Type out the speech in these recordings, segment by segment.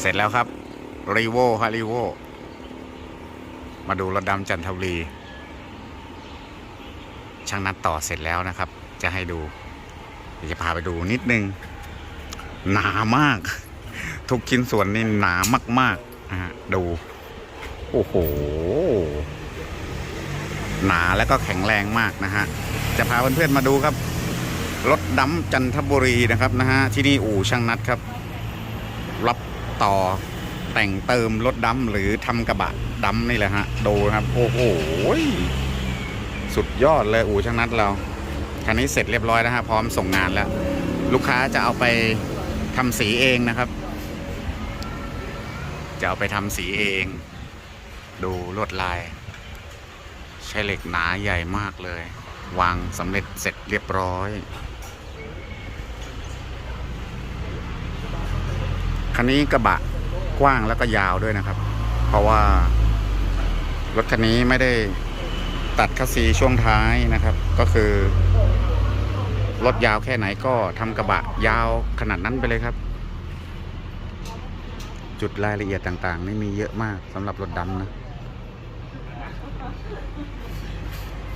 เสร็จแล้วครับรีโวฮะรีโวมาดูรถดำจันทบุรี ช่างนัดต่อเสร็จแล้วนะครับ จะให้ดูจะพาไปดูนิดนึง หนามาก ทุกชิ้นส่วนนี่หนามากๆนะฮะดู โอ้โห หนาแล้วก็แข็งแรงมากนะฮะ จะพาเพื่อนๆมาดูครับ รถดำจันทบุรีนะครับนะฮะ ที่นี่อู่ช่างนัดครับ รับ ต่อแต่งเติมรถดำหรือทำกระบะดำนี่แหละฮะดูนะครับ โอ้โหสุดยอดเลยอู่ช่างนัดเราคันนี้เสร็จเรียบร้อยแล้วฮะพร้อมส่งงานแล้ว ลูกค้าจะเอาไปทำสีเองนะครับ จะเอาไปทำสีเอง ดูลวดลาย ใช้เหล็กหนาใหญ่มากเลย วางสำเร็จเสร็จเรียบร้อย คันนี้กระบะกว้างแล้วก็ยาวด้วยนะครับ เพราะว่ารถคันนี้ไม่ได้ตัดคัสซีช่วงท้ายนะครับ ก็คือรถยาวแค่ไหนก็ทำกระบะยาวขนาดนั้นไปเลยครับ จุดรายละเอียดต่างๆ นี่มีเยอะมากสำหรับรถดำนะ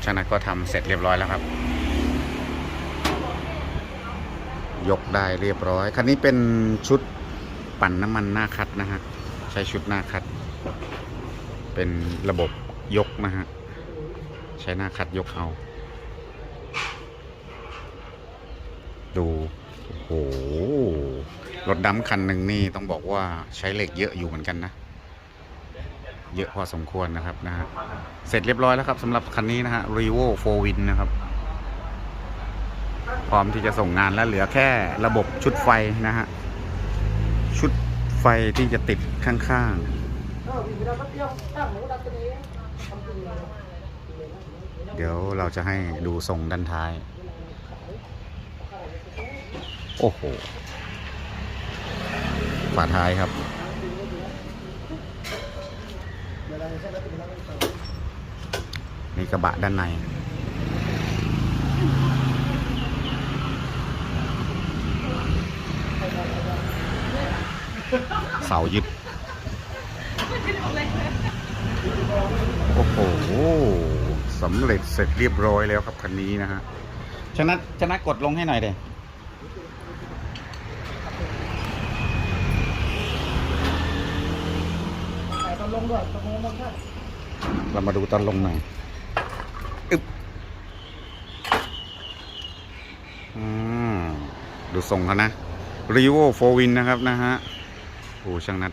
ช่างนัดก็ทำเสร็จเรียบร้อยแล้วครับ ยกได้เรียบร้อย คันนี้เป็นชุด ปั่นน้ำมันหน้าคัดนะฮะ ใช้ชุดหน้าคัด เป็นระบบยกนะฮะ ใช้หน้าคัดยกเอา ดู โอ้โห รถดำคันหนึ่งนี่ต้องบอกว่าใช้เหล็กเยอะอยู่เหมือนกันนะ เยอะพอสมควรนะครับนะฮะ เสร็จเรียบร้อยแล้วครับสำหรับคันนี้นะฮะ r e v o 4 Win นะครับพร้อมที่จะส่งงานแล้วเหลือแค่ระบบชุดไฟนะฮะ ไฟที่จะติดข้างๆ เดี๋ยวเราจะให้ดูทรงด้านท้าย โอ้โหฝาท้ายครับ นี่กระบะด้านใน เสายึด โอ้โหสำเร็จเสร็จเรียบร้อยแล้วครับคันนี้นะฮะชนะชนะกดลงให้หน่อยเดเรามาดูตอนลงหน่อยอึ๊บอืมดูทรงเขานะรีโวโฟวินนะครับนะฮะโอ้ช่างนัด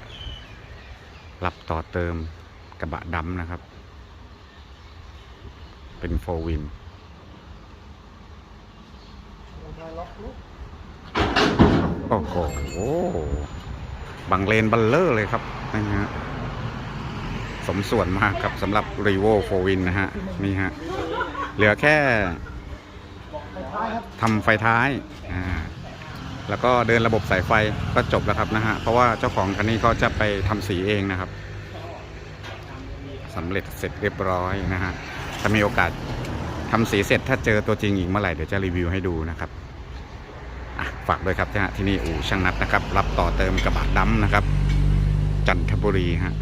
รับต่อเติมกระบะดำนะครับ เป็นโฟวินโอ้โหบังเลนบัลเลอร์เลยครับนะฮะสมส่วนมากครับสำหรับ r e v o 4 Win นะฮะ นี่ฮะ เหลือแค่ทำไฟท้ายอ่า แล้วก็เดินระบบสายไฟก็จบแล้วครับนะฮะเพราะว่าเจ้าของคันนี้เขาจะไปทำสีเองนะครับสำเร็จเสร็จเรียบร้อยนะฮะถ้ามีโอกาสทำสีเสร็จถ้าเจอตัวจริงอีกเมื่อไหร่เดี๋ยวจะรีวิวให้ดูนะครับฝากด้วยครับที่นี่อู่ช่างนัดนะครับ รับต่อเติมกระบะดำนะครับ จันทบุรีฮะ